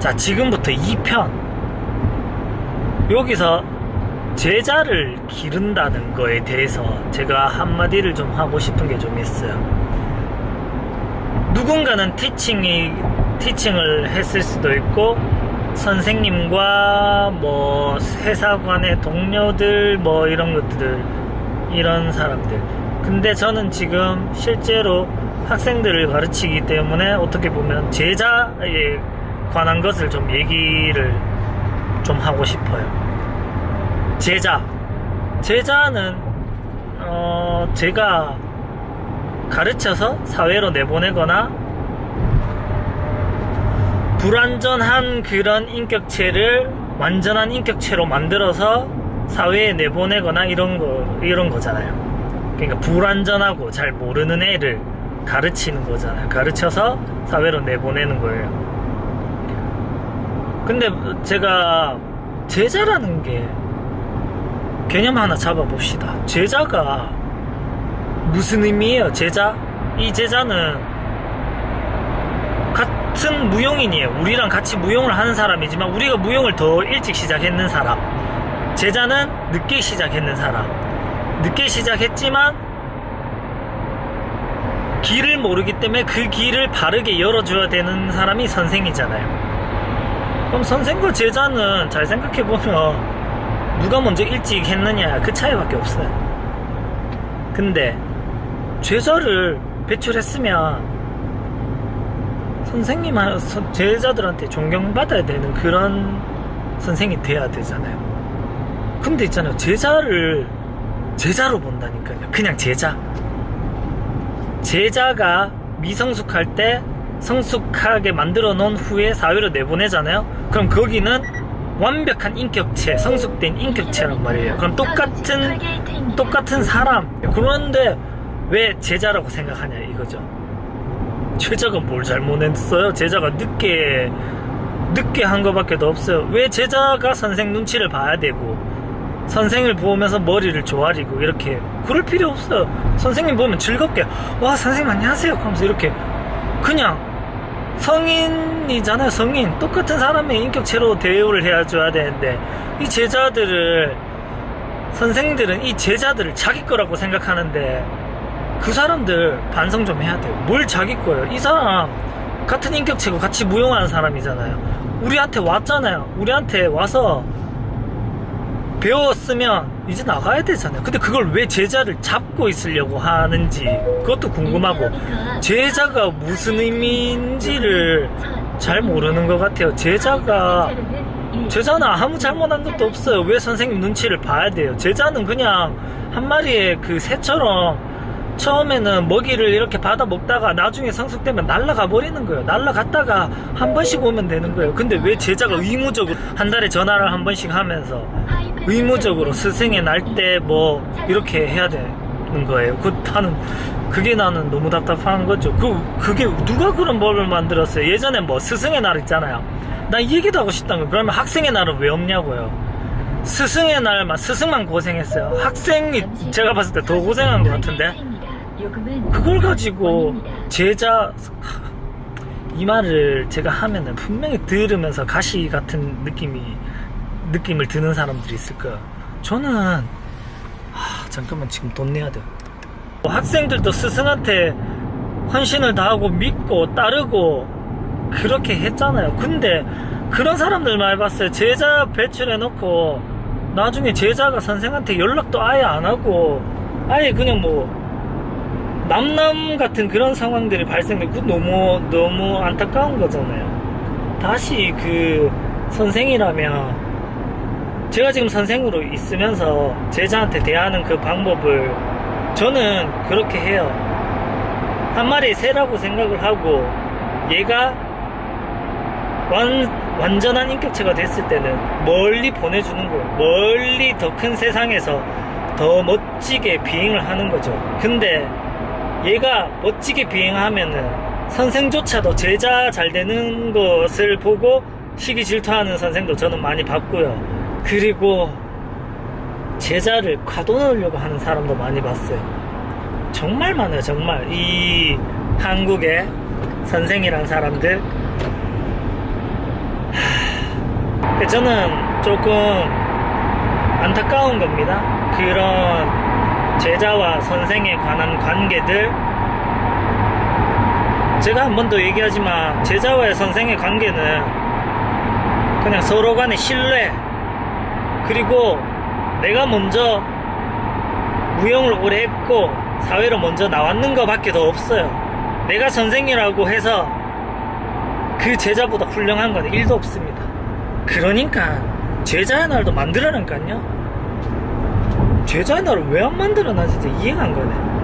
자, 지금부터 2편. 여기서 제자를 기른다는 거에 대해서 제가 한마디를 좀 하고 싶은 게 좀 있어요. 누군가는 티칭이, 티칭을 했을 수도 있고, 선생님과 뭐 회사관의 동료들 뭐 이런 것들, 이런 사람들. 근데 저는 지금 실제로 학생들을 가르치기 때문에 어떻게 보면 제자에 관한 것을 좀 얘기를 좀 하고 싶어요. 제자. 제자는, 어, 제가 가르쳐서 사회로 내보내거나 불완전한 그런 인격체를 완전한 인격체로 만들어서 사회에 내보내거나 이런 거, 이런 거잖아요. 그러니까 불완전하고 잘 모르는 애를 가르치는 거잖아요. 가르쳐서 사회로 내보내는 거예요. 근데 제가 제자라는 게 개념 하나 잡아봅시다. 제자가 무슨 의미예요? 제자? 이 제자는 같은 무용인이에요. 우리랑 같이 무용을 하는 사람이지만 우리가 무용을 더 일찍 시작했는 사람. 제자는 늦게 시작했는 사람. 늦게 시작했지만 길을 모르기 때문에 그 길을 바르게 열어줘야 되는 사람이 선생이잖아요. 그럼 선생과 제자는 잘 생각해보면 누가 먼저 일찍 했느냐 그 차이밖에 없어요. 근데 제자를 배출했으면 선생님, 제자들한테 존경받아야 되는 그런 선생이 돼야 되잖아요. 근데 있잖아요. 제자를 제자로 본다니까요. 그냥 제자. 제자가 미성숙할 때 성숙하게 만들어 놓은 후에 사회로 내보내잖아요. 그럼 거기는 완벽한 인격체, 성숙된 인격체란 말이에요. 그럼 똑같은 똑같은 사람. 그런데 왜 제자라고 생각하냐 이거죠. 제자가 뭘 잘못했어요? 제자가 늦게 늦게 한 거밖에 더 없어요. 왜 제자가 선생 눈치를 봐야 되고 선생을 보면서 머리를 조아리고 이렇게 그럴 필요 없어요. 선생님 보면 즐겁게 와 선생님 안녕하세요 하면서 이렇게 그냥 성인이잖아요 성인. 똑같은 사람의 인격체로 대우를 해줘야 되는데 이 제자들을 선생들은 이 제자들을 자기 거라고 생각하는데 그 사람들 반성 좀 해야 돼요. 뭘 자기 거예요? 이 사람 같은 인격체고 같이 무용하는 사람이잖아요. 우리한테 왔잖아요. 우리한테 와서 배웠으면 이제 나가야 되잖아요 근데 그걸 왜 제자를 잡고 있으려고 하는지 그것도 궁금하고 제자가 무슨 의미인지를 잘 모르는 것 같아요. 제자가 제자는 아무 잘못한 것도 없어요. 왜 선생님 눈치를 봐야 돼요? 제자는 그냥 한 마리의 그 새처럼 처음에는 먹이를 이렇게 받아 먹다가 나중에 성숙되면 날라가 버리는 거예요. 날라갔다가 한 번씩 오면 되는 거예요. 근데 왜 제자가 의무적으로 한 달에 전화를 한 번씩 하면서 의무적으로 스승의 날때 뭐 이렇게 해야 되는 거예요. 그 나는 그게 나는 너무 답답한 거죠. 그 그게 누가 그런 법을 만들었어요? 예전에 뭐 스승의 날 있잖아요. 나이 얘기도 하고 싶다는 거. 그러면 학생의 날은 왜 없냐고요? 스승의 날만 스승만 고생했어요. 학생이 제가 봤을 때 더 고생한 것 같은데 그걸 가지고 제자 이 말을 제가 하면은 분명히 들으면서 가시 같은 느낌이 느낌을 드는 사람들이 있을 거야. 저는 아, 잠깐만 지금 돈 내야 돼. 학생들도 스승한테 헌신을 다하고 믿고 따르고 그렇게 했잖아요. 근데 그런 사람들 많이 봤어요. 제자 배출해놓고 나중에 제자가 선생한테 연락도 아예 안 하고 아예 그냥 뭐 남남 같은 그런 상황들이 발생되고 그거 너무 너무 안타까운 거잖아요. 다시 그 선생이라면 제가 지금 선생으로 있으면서 제자한테 대하는 그 방법을 저는 그렇게 해요. 한 마리 새라고 생각을 하고 얘가 완, 완전한 인격체가 됐을 때는 멀리 보내주는 거예요. 멀리 더 큰 세상에서 더 멋지게 비행을 하는 거죠. 근데 얘가 멋지게 비행하면은 선생조차도 제자 잘 되는 것을 보고 시기 질투하는 선생도 저는 많이 봤고요. 그리고 제자를 가둬놓으려고 하는 사람도 많이 봤어요. 정말 많아요, 정말. 이 한국의 선생이란 사람들. 하, 저는 조금 안타까운 겁니다. 그런 제자와 선생에 관한 관계들. 제가 한 번 더 얘기하지만 제자와의 선생의 관계는 그냥 서로 간의 신뢰 그리고 내가 먼저 무용을 오래 했고 사회로 먼저 나왔는 것밖에 더 없어요. 내가 선생이라고 해서 그 제자보다 훌륭한 건 1도 없습니다. 그러니까 제자의 날도 만들어라니까요. 제자의 날을 왜 안 만들어나 진짜 이해가 안 가네.